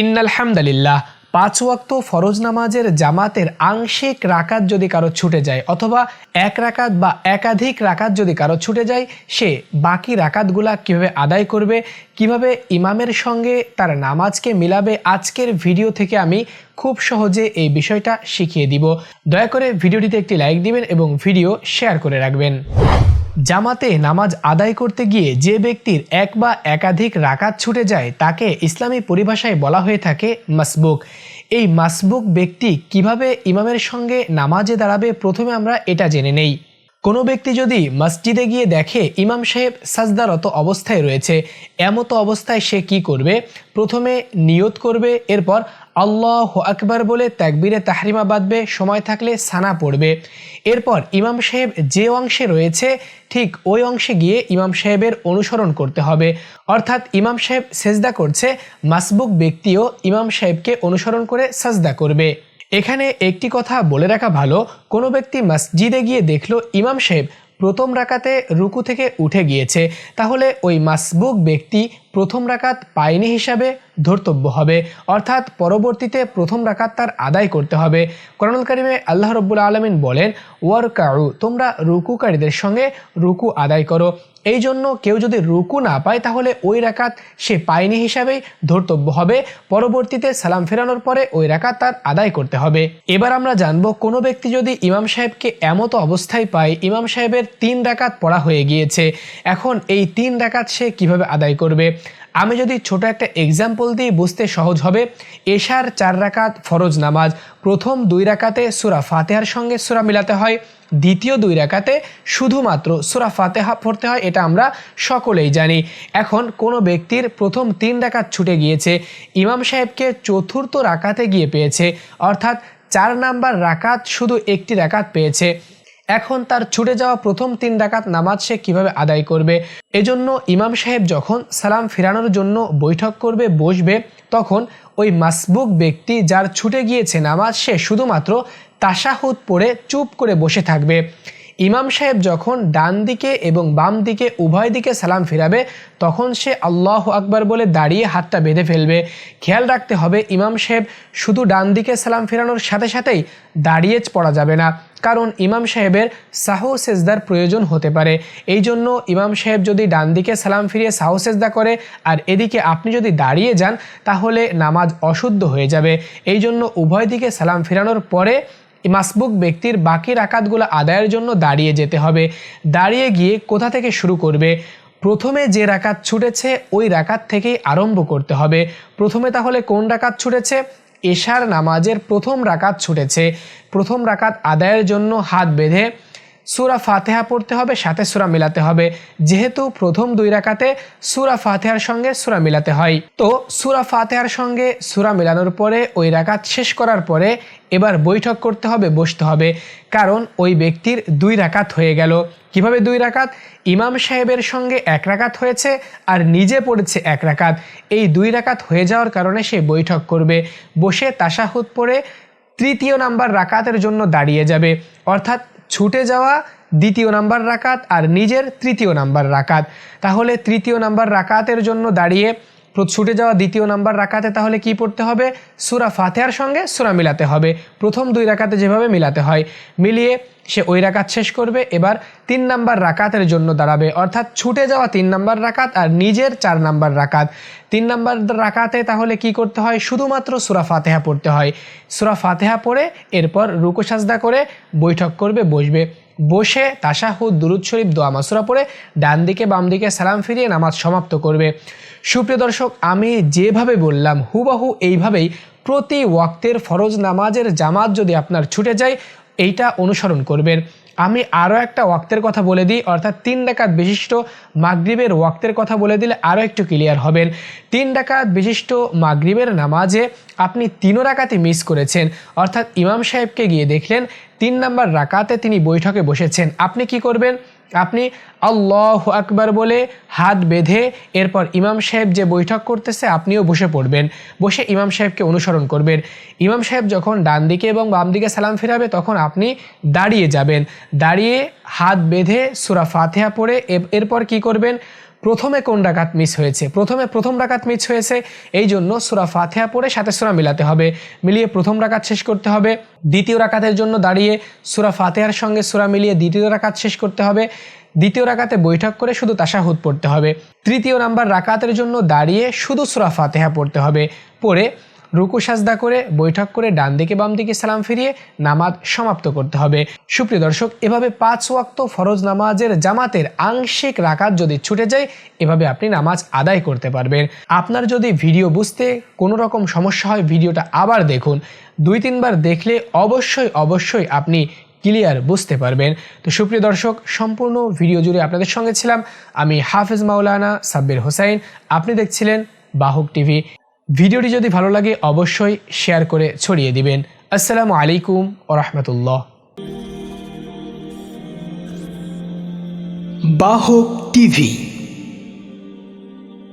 ইন্নালহামদুলিল্লাহ। পাঁচ ওয়াক্ত ফরজ নামাজের জামাতের আংশিক রাকাত যদি কারও ছুটে যায়, অথবা এক রাকাত বা একাধিক রাকাত যদি কারও ছুটে যায়, সে বাকি রাকাতগুলা কীভাবে আদায় করবে, কীভাবে ইমামের সঙ্গে তার নামাজকে মিলাবে, আজকের ভিডিও থেকে আমি খুব সহজে এই বিষয়টা শিখিয়ে দিব। দয়া করে ভিডিওটিতে একটি লাইক দিবেন এবং ভিডিও শেয়ার করে রাখবেন। জামাতে নামাজ আদায় করতে গিয়ে যে ব্যক্তির এক বা একাধিক রাকাত ছুটে যায়, তাকে ইসলামী পরিভাষায় বলা হয়ে থাকে মাসবুক। এই মাসবুক ব্যক্তি কীভাবে ইমামের সঙ্গে নামাজে দাঁড়াবে, প্রথমে আমরা এটা জেনে নেই। কোনো ব্যক্তি যদি মসজিদে গিয়ে দেখে ইমাম সাহেব সাজদারত অবস্থায় রয়েছে, এমতো অবস্থায় সে কি করবে? প্রথমে নিয়ত করবে, এরপর আল্লাহ আকবার বলে তাকবিরে তাহরিমা বাঁধবে, সময় থাকলে সানা পড়বে। এরপর ইমাম সাহেব যে অংশে রয়েছে, ঠিক ওই অংশে গিয়ে ইমাম সাহেবের অনুসরণ করতে হবে। অর্থাৎ ইমাম সাহেব সেজদা করছে, মাসবুক ব্যক্তিও ইমাম সাহেবকে অনুসরণ করে সাজদা করবে। এখানে একটি কথা বলে রাখা ভালো, কোনো ব্যক্তি মসজিদে গিয়ে দেখল ইমাম সাহেব প্রথম রাকাতে রুকু থেকে উঠে গিয়েছে, তাহলে ওই মাসবুক ব্যক্তি প্রথম রাকাত পায়নি হিসাবে ধর্তব্য হবে। অর্থাৎ পরবর্তীতে প্রথম রাকাত তার আদায় করতে হবে। করণুল কারিমে আল্লাহ রব্বুল আলমিন বলেন ওয়ার কাউ তোমরা রুকুকারীদের সঙ্গে রুকু আদায় করো। এই জন্য কেউ যদি রুকু না পায়, তাহলে ওই রাকাত সে পায়নি হিসাবেই ধর্তব্য হবে। পরবর্তীতে সালাম ফেরানোর পরে ওই রাকাত তার আদায় করতে হবে। এবার আমরা জানব, কোনো ব্যক্তি যদি ইমাম সাহেবকে এমতো অবস্থায় পায়, ইমাম সাহেবের তিন রাকাত পড়া হয়ে গিয়েছে। এখন এই তিন রাকাত সে কীভাবে আদায় করবে? আমি যদি ছোট একটা এক্সাম্পল দিই বুঝতে সহজ হবে, এশার চার রাকাত ফরজ নামাজ, প্রথম দুই রাকাতে সুরা ফাতেহার সঙ্গে সুরা মিলাতে হয়, দ্বিতীয় দুই রাকাতে শুধুমাত্র সুরা ফাতেহা পড়তে হয়, এটা আমরা সকলেই জানি। এখন কোনো ব্যক্তির প্রথম তিন রাকাত ছুটে গিয়েছে, ইমাম সাহেবকে চতুর্থ রাকাতে গিয়ে পেয়েছে, অর্থাৎ চার নাম্বার রাকাত শুধু একটি রাকাত পেয়েছে। এখন তার ছুটে যাওয়া প্রথম তিন ডাকাত নামাজ সে কীভাবে আদায় করবে? এজন্য ইমাম সাহেব যখন সালাম ফেরানোর জন্য বৈঠক করবে, বসবে, তখন ওই মাসবুক ব্যক্তি যার ছুটে গিয়েছে নামাজ সে শুধুমাত্র তাসাহুদ পড়ে চুপ করে বসে থাকবে। ইমাম সাহেব যখন ডান দিকে এবং বাম দিকে, উভয় দিকে সালাম ফিরাবে, তখন সে আল্লাহ আকবার বলে দাঁড়িয়ে হাতটা বেঁধে ফেলবে। খেয়াল রাখতে হবে, ইমাম সাহেব শুধু ডান দিকে সালাম ফেরানোর সাথে সাথেই দাঁড়িয়ে পড়া যাবে না। কারণ ইমাম সাহেবের সাহু সেজদার প্রয়োজন হতে পারে। এই জন্য ইমাম সাহেব যদি ডান দিকে সালাম ফিরিয়ে সাহু সেজদা করে আর এদিকে আপনি যদি দাঁড়িয়ে যান, তাহলে নামাজ অশুদ্ধ হয়ে যাবে। এই জন্য উভয় দিকে সালাম ফিরানোর পরে মাসবুক ব্যক্তির বাকি রাকাতগুলো আদায়ের জন্য দাঁড়িয়ে যেতে হবে। দাঁড়িয়ে গিয়ে কোথা থেকে শুরু করবে? প্রথমে যে রাকাত ছুটেছে, ওই রাকাত থেকেই আরম্ভ করতে হবে। প্রথমে তাহলে কোন রাকাত ছুটেছে? এশার নামাজের প্রথম রাকাত ছুটেছে। প্রথম রাকাত আদায়ের জন্য হাত বেঁধে সুরা ফাতেহা পড়তে হবে, সাথে সুরা মিলাতে হবে। যেহেতু প্রথম দুই রাকাতে সুরা ফাতেহার সঙ্গে সুরা মিলাতে হয়। তো সুরা ফাতেহার সঙ্গে সুরা মিলানোর পরে ওই রাকাত শেষ করার পরে এবার বৈঠক করতে হবে, বসতে হবে। কারণ ওই ব্যক্তির দুই রাকাত হয়ে গেল। কীভাবে দুই রাকাত? ইমাম সাহেবের সঙ্গে এক রাকাত হয়েছে আর নিজে পড়েছে এক রাকাত। এই দুই রাকাত হয়ে যাওয়ার কারণে সে বৈঠক করবে। বসে তাসাহুদ পড়ে তৃতীয় নাম্বার রাকাতের জন্য দাঁড়িয়ে যাবে। অর্থাৎ ছুটে যাওয়া দ্বিতীয় নাম্বার রাকাত আর নিজের তৃতীয় নাম্বার রাকাত। তাহলে তৃতীয় নাম্বার রাকাতের জন্য দাঁড়িয়ে ছুটে যাওয়া দ্বিতীয় নাম্বার রাকাতে তাহলে কি পড়তে হবে? সুরা ফাতেহার সঙ্গে সুরা মিলাতে হবে। প্রথম দুই রাকাতে যেভাবে মিলাতে হয়। মিলিয়ে সে ওই রাকাত শেষ করবে। এবার তিন নাম্বার রাকাতের জন্য দাঁড়াবে। অর্থাৎ ছুটে যাওয়া তিন নাম্বার রাকাত আর নিজের চার নাম্বার রাকাত। তিন নাম্বার রাকাতে তাহলে কি করতে হয়? শুধুমাত্র সুরা ফাতেহা পড়তে হয়। সুরা ফাতেহা পড়ে, এরপর রুকু সাজদা করে বৈঠক করবে, বসবে। বসে তাসাহুদ দুরুদ শরীফ, দোয়া, মাসুরা পড়ে ডান দিকে বাম দিকে সালাম ফিরিয়ে নামাজ সমাপ্ত করবে। সুপ্রিয় দর্শক, আমি যেভাবে বললাম, হুবাহু এইভাবেই প্রতি ওয়াক্তের ফরজ নামাজের জামাত যদি আপনার ছুটে যায় এইটা অনুসরণ করবেন। আমি আরও একটা ওয়াক্তের কথা বলে দিই, অর্থাৎ তিন ডাকাত বিশিষ্ট মাগরীবের ওয়াক্তের কথা বলে দিলে আরও একটু ক্লিয়ার হবেন। তিন ডাকাত বিশিষ্ট মাগরীবের নামাজে আপনি তিনও রাকাতে মিস করেছেন। অর্থাৎ ইমাম সাহেবকে গিয়ে দেখলেন, তিন নাম্বার রাকাতে তিনি বৈঠকে বসেছেন। আপনি কি করবেন? আপনি আল্লাহ আকবার বলে হাত বেঁধে এরপর ইমাম সাহেব যে বৈঠক করতেছে, আপনিও বসে পড়বেন। বসে ইমাম সাহেবকে অনুসরণ করবেন। ইমাম সাহেব যখন ডান দিকে এবং বাম দিকে সালাম ফেরাবে, তখন আপনি দাঁড়িয়ে যাবেন। দাঁড়িয়ে হাত বেঁধে সুরা ফাতেহা পড়ে এরপর কি করবেন? প্রথমে কোন ডাকাত মিস হয়েছে? প্রথমে প্রথম ডাকাত মিস হয়েছে, এই জন্য সুরা ফাতেহা পড়ে সাথে সুরা মিলাতে হবে। মিলিয়ে প্রথম রাকাত শেষ করতে হবে, দ্বিতীয় রাকাতের জন্য দাঁড়িয়ে সুরা ফাতেহার সঙ্গে সুরা মিলিয়ে দ্বিতীয় রাকাত শেষ করতে হবে। দ্বিতীয় রাকাতে বৈঠক করে শুধু তাশাহুদ পড়তে হবে। তৃতীয় নাম্বার রাকাতের জন্য দাঁড়িয়ে শুধু সুরা ফাতেহা পড়তে হবে। পড়ে রুকু সাজদা করে, বৈঠক করে ডান দিকে বাম দিকে সালাম ফিরিয়ে নামাজ সমাপ্ত করতে হবে। সুপ্রিয় দর্শক, এভাবে পাঁচ ওয়াক্ত ফরজ নামাজের জামাতের আংশিক রাকাত যদি ছুটে যায়, এভাবে আপনি নামাজ আদায় করতে পারবেন। আপনার যদি ভিডিও বুঝতে কোনো রকম সমস্যা হয়, ভিডিওটা আবার দেখুন। দুই তিনবার দেখলে অবশ্যই অবশ্যই আপনি ক্লিয়ার বুঝতে পারবেন। তো সুপ্রিয় দর্শক, সম্পূর্ণ ভিডিও জুড়ে আপনাদের সঙ্গে ছিলাম। আমি হাফেজ মাওলানা সাব্বির হোসাইন। আপনি দেখছিলেন বাহুক টিভি। ভিডিওটি যদি ভালো লাগে, অবশ্যই শেয়ার করে ছড়িয়ে দিবেন। আসসালামু আলাইকুম ও রহমতুল্লাহ। বাহক টিভি